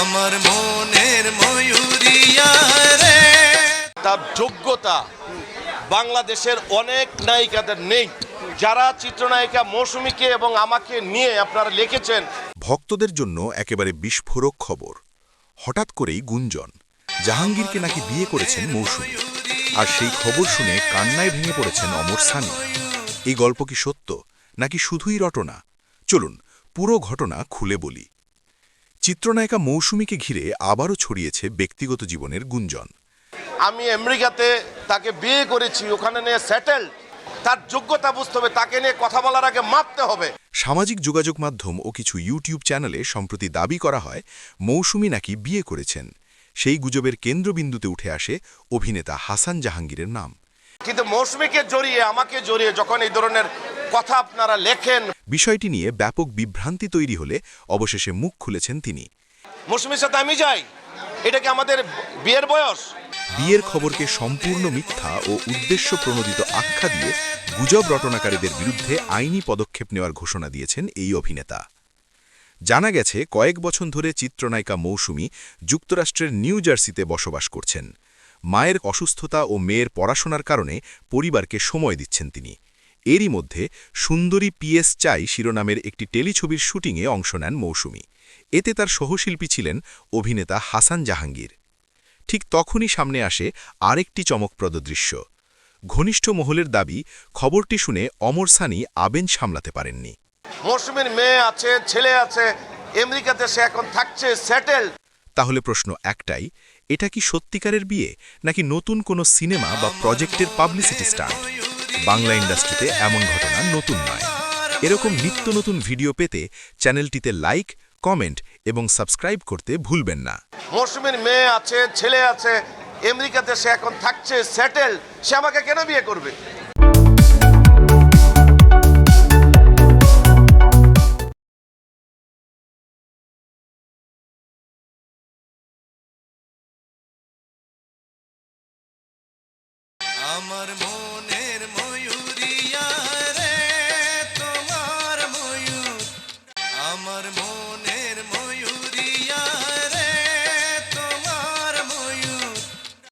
আমার মনের ময়ূরিয়া রে। তার যোগ্যতা বাংলাদেশের অনেক নায়িকাদের নেই। যারা চিত্রনায়িকা মৌসুমীকে এবং আমাকে নিয়ে আপনারা লিখেছেন। ভক্তদের জন্য একেবারে বিস্ফোরক খবর। হঠাৎ করেই গুঞ্জন জাহাঙ্গীরকে নাকি বিয়ে করেছেন মৌসুমী। আর সেই খবর শুনে কান্নায় ভেঙে পড়েছেন অমর সানি। এই গল্প কি সত্য নাকি শুধুই রটনা? চলুন পুরো ঘটনা খুলে বলি। চিত্রনায়িকা মৌসুমীকে ঘিরে আবারও ছড়িয়েছে ব্যক্তিগত জীবনের গুঞ্জন। আমি আমেরিকাতে তাকে বিয়ে করেছি ওখানে নিয়ে সেটেল তার যোগ্যতা বুঝতে হবে তাকে নিয়ে কথা বলার আগে মাপতে হবে। সামাজিক যোগাযোগ মাধ্যম ও কিছু ইউটিউব চ্যানেলে সম্প্রতি দাবি করা হয় মৌসুমী নাকি বিয়ে করেছেন। সেই গুজবের কেন্দ্রবিন্দুতে উঠে আসে অভিনেতা হাসান জাহাঙ্গীরের নাম। কিন্তু মৌসুমীকে জড়িয়ে আমাকে জড়িয়ে যখন এই ধরনের কথা আপনারা লেখেন। বিষয়টি নিয়ে ব্যাপক বিভ্রান্তি তৈরি হলে অবশেষে মুখ খুলেছেন তিনি। মৌসুমীর সাথে আমি যাই? এটা কি আমাদের বিয়ের বয়স? বিয়ের খবরকে সম্পূর্ণ মিথ্যা ও উদ্দেশ্য প্রণোদিত আখ্যা দিয়ে গুজব রটনাকারীদের বিরুদ্ধে আইনি পদক্ষেপ নেওয়ার ঘোষণা দিয়েছেন এই অভিনেতা। জানা গেছে কয়েক বছর ধরে চিত্রনায়িকা মৌসুমী যুক্তরাষ্ট্রের নিউ জার্সিতে বসবাস করছেন। মায়ের অসুস্থতা ও মেয়ের পড়াশোনার কারণে পরিবারকে সময় দিচ্ছেন তিনি। এরই মধ্যে সুন্দরী পিএস চাই শিরোনামের একটি টেলিছবির শুটিংয়ে অংশ নেন মৌসুমী। এতে তার সহশিল্পী ছিলেন অভিনেতা হাসান জাহাঙ্গীর। ঠিক তখনই সামনে আসে আরেকটি চমকপ্রদ দৃশ্য। ঘনিষ্ঠ মহলের দাবি খবরটি শুনে অমর সানি আবেন সামলাতে পারেননি। মৌসুমীর মেয়ে আছে ছেলে আছে আমেরিকাতে সে এখন থাকছে সেটেল। তাহলে প্রশ্ন একটাই এটা কি সত্যিকারের বিয়ে নাকি নতুন কোনো সিনেমা বা প্রজেক্টের পাবলিসিটি স্টান্ট? বাংলা ইন্ডাস্ট্রিতে এমন ঘটনা নতুন নয়। এরকম নিত্য নতুন ভিডিও পেতে চ্যানেলটিতে লাইক কমেন্ট এবং সাবস্ক্রাইব করতে ভুলবেন না। মৌসুমীর মেয়ে আছে ছেলে আছে আমেরিকাতে সে এখন থাকছে সেটেল সে আমাকে কেন বিয়ে করবে? আমার মন